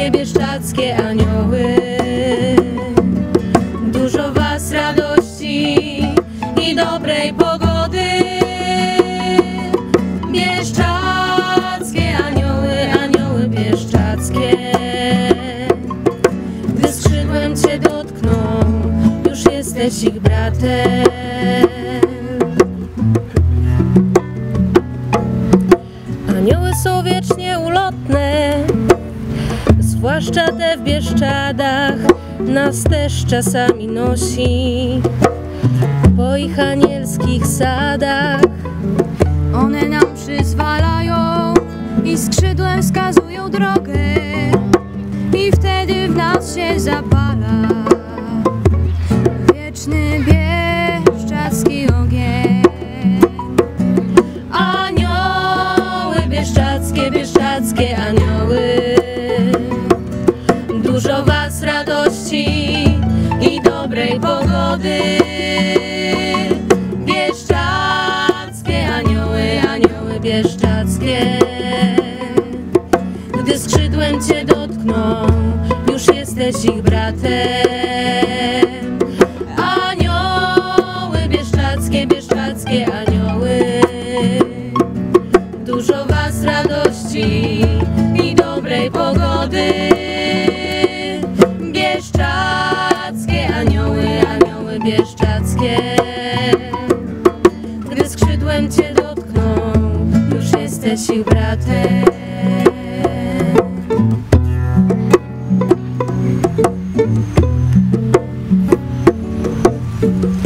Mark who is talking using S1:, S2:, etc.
S1: Bieszczackie, bieszczackie anioły. Dużo was radości i dobrej pogody. Bieszczackie anioły, anioły bieszczackie. Gdy skrzydłem cię dotkną, już jesteś ich bratem. Zwłaszcza te w Bieszczadach, nas też czasami nosi po ich anielskich sadach.
S2: one nam przyzwalają i skrzydłem wskazują drogę. I wtedy w nas się zapala
S1: pogody. Bieszczackie anioły, anioły bieszczackie. Gdy skrzydłem cię dotkną, już jesteś ich bratem. Anioły bieszczackie, bieszczackie anioły. Dużo was radości i dobrej pogody. bieszczackie Gdy skrzydłem Cię dotkną Już jesteś ich bratem. Thank